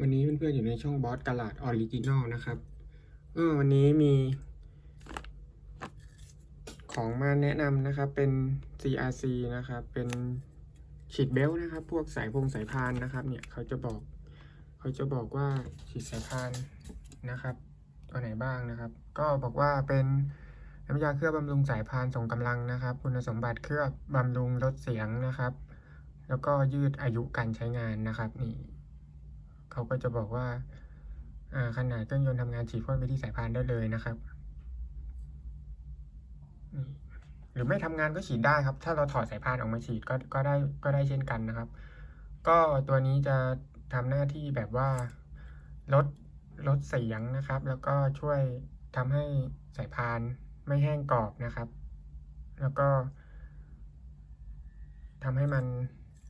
วันนี้เพื่อนๆอยู่ในช่องบอสกลาดออริจินอลนะครับเออวันนี้มี ของมาแนะนำนะครับเป็น CRC นะครับ เป็นฉีดเบลต์นะครับ พวกสายพงสายพานนะครับเนี่ยเขาจะบอก เขาจะบอกว่าฉีดสายพานนะครับตัวไหนบ้างนะครับ ก็บอกว่าเป็นน้ำยาเคลือบบำรุงสายพานส่งกำลังนะครับ คุณสมบัติเคลือบบำรุงลดเสียงนะครับ แล้วก็ยืดอายุการใช้งานนะครับนี่ เขาก็จะบอกว่าขนาดเครื่องยนต์ทำงานฉีดพ่นไปที่สายพานได้เลยนะครับหรือไม่ทำงานก็ฉีดได้ครับ ถ้าเราถอดสายพานออกมาฉีดก็ก็ได้ก็ได้เช่นกันนะครับ ก็ตัวนี้จะทำหน้าที่แบบว่าลดลดเสียงนะครับ แล้วก็ช่วยทำให้สายพานไม่แห้งกรอบนะครับ แล้วก็ทำให้มัน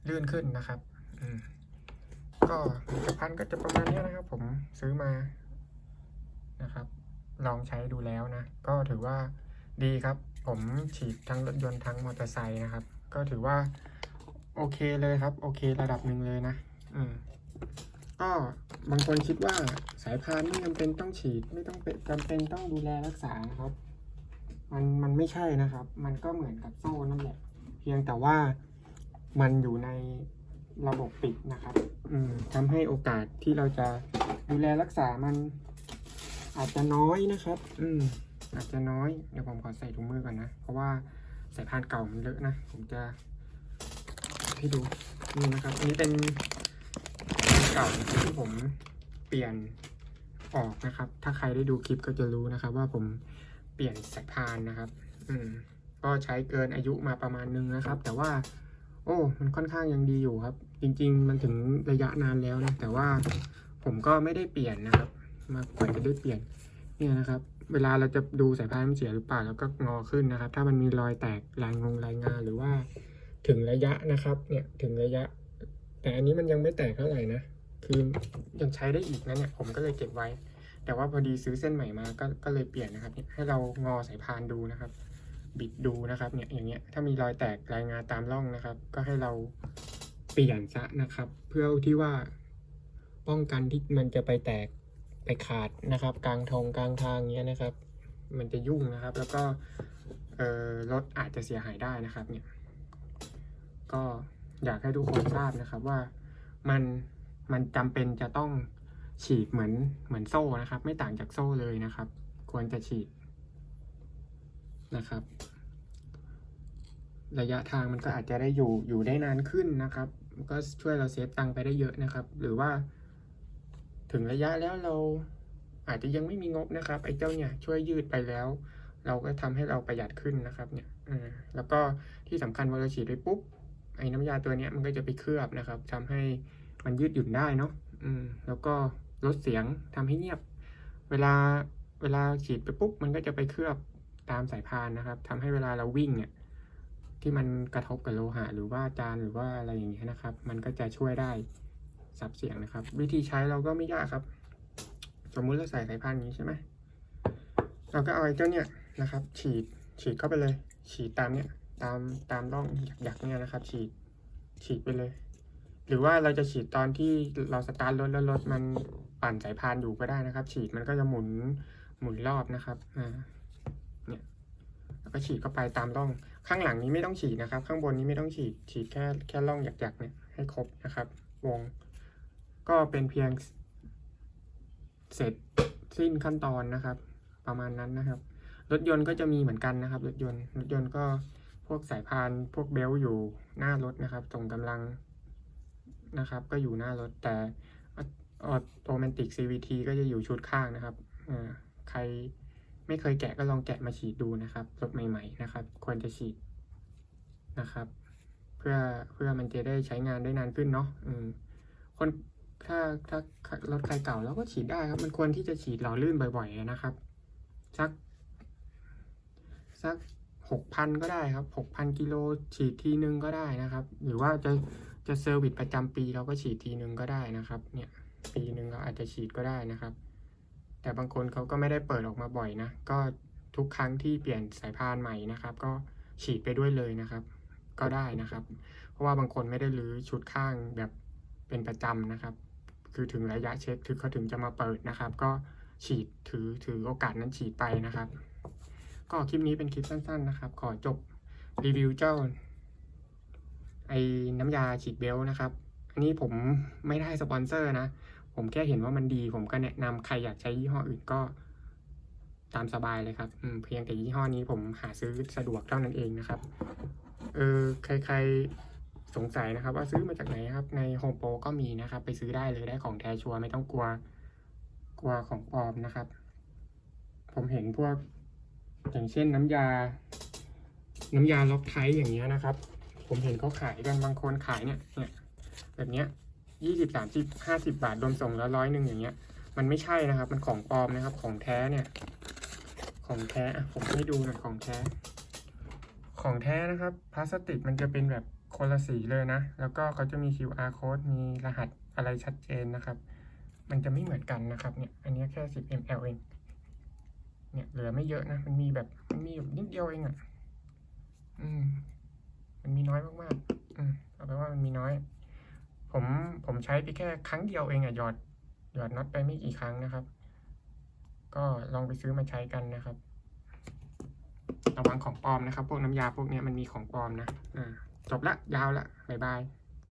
ลื่นขึ้นนะครับ อืม ก็ผลิตภัณฑ์ก็จะประมาณนี้นะครับ ผมซื้อมานะครับ ลองใช้ดูแล้วนะ ก็ถือว่าดีครับ ผมฉีดทั้งรถยนต์ทั้งมอเตอร์ไซค์นะครับ ก็ถือว่าโอเคเลยครับ โอเคระดับหนึ่งเลยนะอืมก็บางคนคิดว่าสายพานไม่จำเป็นต้องฉีด ไม่ต้องเป็นจำเป็นต้องดูแลรักษานะครับ มันมันไม่ใช่นะครับ มันก็เหมือนกับโซ่นั่นแหละ เพียงแต่ว่ามันอยู่ใน ระบบปิดนะครับอืมทำให้โอกาสที่เราจะดูแลรักษามัน อาจจะน้อยนะครับ อืมอาจจะน้อยเดี๋ยวผมขอใส่ถุงมือก่อนนะ เพราะว่าสายพานเก่ามันเลอะนะ ผมจะให้ดูนี่นะครับ อันนี้เป็นพานเก่านะครับที่ผมเปลี่ยนออกนะครับ ถ้าใครได้ดูคลิปก็จะรู้นะครับ ว่าผมเปลี่ยนสายพานนะครับ อืมก็ใช้เกินอายุมาประมาณนึงนะครับ แต่ว่า โอ้ มันค่อนข้างยังดีอยู่ครับ จริง ๆ มันถึงระยะนานแล้วนะ แต่ว่าผมก็ไม่ได้เปลี่ยนนะครับ มากว่าจะได้เปลี่ยน เนี่ยนะครับ เวลาเราจะดูสายพานมันเสียหรือเปล่าแล้วก็งอขึ้นนะครับ ถ้ามันมีรอยแตกรายงงรายงานหรือว่าถึงระยะนะครับ เนี่ยถึงระยะ แต่อันนี้มันยังไม่แตกเท่าไหร่นะ คือยังใช้ได้อีกนะเนี่ย ผมก็เลยเก็บไว้ แต่ว่าพอดีซื้อเส้นใหม่มาก็ก็เลยเปลี่ยนนะครับ ให้เรางอสายพานดูนะครับ บิดดูนะครับเนี่ยอย่างเงี้ยถ้ามีรอยแตกรายงานตามร่องนะครับ ก็ให้เราเปลี่ยนซะนะครับ เพื่อที่ว่าป้องกันที่มันจะไปแตกไปขาดนะครับ กลางทงกลางทางเงี้ยนะครับ มันจะยุ่งนะครับ แล้วก็รถอาจจะเสียหายได้นะครับเนี่ยก็อยากให้ทุกคนทราบนะครับว่ามันมันจำเป็นจะต้องฉีดเหมือนเหมือนโซ่นะครับ ไม่ต่างจากโซ่เลยนะครับ ควรจะฉีด นะครับ ระยะทางมันก็อาจจะได้อยู่อยู่ได้นานขึ้นนะครับ ก็ช่วยเราเซฟตังค์ไปได้เยอะนะครับ หรือว่า ถึงระยะแล้วเราอาจจะยังไม่มีงบนะครับไอ้เจ้าเนี่ยช่วยยืดไปแล้ว เราก็ทำให้เราประหยัดขึ้นนะครับเนี่ยแล้วก็ที่สำคัญพอเราฉีดไปปุ๊บไอ้น้ำยาตัวเนี้ยมันก็จะไปเคลือบนะครับทำให้มันยืดหยุ่นได้เนาะอืมแล้วก็ลดเสียงทำให้เงียบ เวลาเวลาฉีดไปปุ๊บมันก็จะไปเคลือบ ตามสายพานนะครับทำให้เวลาเราวิ่งเนี่ยที่มันกระทบกับโลหะหรือว่าจานหรือว่าอะไรอย่างเงี้ยนะครับ มันก็จะช่วยได้สับเสียงนะครับ วิธีใช้เราก็ไม่ยากครับ สมมุติเราใส่สายพานนี้ใช่ไหมเราก็เอาไอ้เจ้าเนี่ยนะครับ ฉีดฉีดเข้าไปเลย ฉีดตามเนี่ยตามตามร่องหยักๆเนี่ยนะครับ ฉีดฉีดไปเลย หรือว่าเราจะฉีดตอนที่เราสตาร์ทรถแล้วรถมันปั่นสายพานอยู่ก็ได้นะครับ ฉีดมันก็จะหมุนหมุนรอบนะครับอ่า ก็ฉีดเข้าไปตามร่อง ข้างหลังนี้ไม่ต้องฉีดนะครับ ข้างบนนี้ไม่ต้องฉีด ฉีดแค่แค่ร่องหยักๆเนี่ยให้ครบนะครับ วง ก็เป็นเพียงเสร็จสิ้นขั้นตอนนะครับ ประมาณนั้นนะครับ รถยนต์ก็จะมีเหมือนกันนะครับ รถยนต์รถยนต์ก็พวกสายพานพวกเบลต์อยู่หน้ารถนะครับส่งกำลังนะครับ ก็อยู่หน้ารถแต่ออโตเมติก CVT ก็จะอยู่ชุดข้างนะครับอ่าใคร ไม่เคยแกะก็ลองแกะมาฉีดดูนะครับรถใหม่ ๆ นะครับ ควรจะฉีดนะครับ เพื่อเพื่อมันจะได้ใช้งานได้นานขึ้นเนาะอืมคนถ้าถ้ารถใครเก่าแล้วก็ฉีดได้ครับ มันควรที่จะฉีดหล่อลื่นบ่อยๆนะครับ สัก สักหกพันก็ได้ครับหกพันกิโลฉีดทีนึงก็ได้นะครับ หรือว่าจะจะเซอร์วิสประจำปีเราก็ฉีดทีนึงก็ได้นะครับ เนี่ย ปีหนึ่งเราอาจจะฉีดก็ได้นะครับ แต่บางคนเขาก็ไม่ได้เปิดออกมาบ่อยนะ ก็ทุกครั้งที่เปลี่ยนสายพานใหม่นะครับ ก็ฉีดไปด้วยเลยนะครับ ก็ได้นะครับ เพราะว่าบางคนไม่ได้รื้อชุดข้างแบบเป็นประจำนะครับ คือถึงระยะเช็คถึงเขาถึงจะมาเปิดนะครับ ก็ฉีดถือถือโอกาสนั้นฉีดไปนะครับ ก็คลิปนี้เป็นคลิปสั้น ๆ นะครับ ขอจบรีวิวเจ้าไอ้น้ำยาฉีดเบลต์นะครับ อันนี้ผมไม่ได้สปอนเซอร์นะ ผมแค่เห็นว่ามันดี ผมก็แนะนำใครอยากใช้ยี่ห้ออื่นก็ ตามสบายเลยครับอืเพียงแต่ยี่ห้อนี้ผมหาซื้อสะดวกเท่านั้นเองนะครับ เออใครๆสงสัยนะครับ ว่าซื้อมาจากไหนครับ ในโฮมโปรก็มีนะครับ ไปซื้อได้เลยได้ของแท้ชัวร์ไม่ต้องกลัว กลัวของปลอมนะครับ ผมเห็นพวก อย่างเช่นน้ำยา น้ำยาล็อกไทอย่างเงี้ยนะครับ ผมเห็นเขาขายกันบางคนขายเนี่ยเนี่ยแบบเนี้ย ยี่สิบสามสิบห้าสิบาทรวมส่งแล้วร้อยหนึ่งอย่างเงี้ย มันไม่ใช่นะครับ มันของปลอมนะครับ ของแท้เนี่ย ของแท้อะผมให้ดูหน่อยของแท้ ของแท้นะครับพลาสติกมันจะเป็นแบบคนละสีเลยนะ แล้วก็เขาจะมี QR code มีรหัสอะไรชัดเจนนะครับ มันจะไม่เหมือนกันนะครับเนี่ย อันนี้แค่ 10 ml เอง เนี่ยเหลือไม่เยอะนะ มันมีแบบ มันมีแบบนิดเดียวเองอะ อืม มันมีน้อยมากๆ อืม เอาไปว่ามันมีน้อย ผมผมใช้ไปแค่ครั้งเดียวเองอะหยอดหยอดน็อตไปไม่กี่ครั้งนะครับ ก็ลองไปซื้อมาใช้กันนะครับระวังของปลอมนะครับ พวกน้ำยาพวกนี้มันมีของปลอมนะอ่าจบละยาวละบ๊ายบาย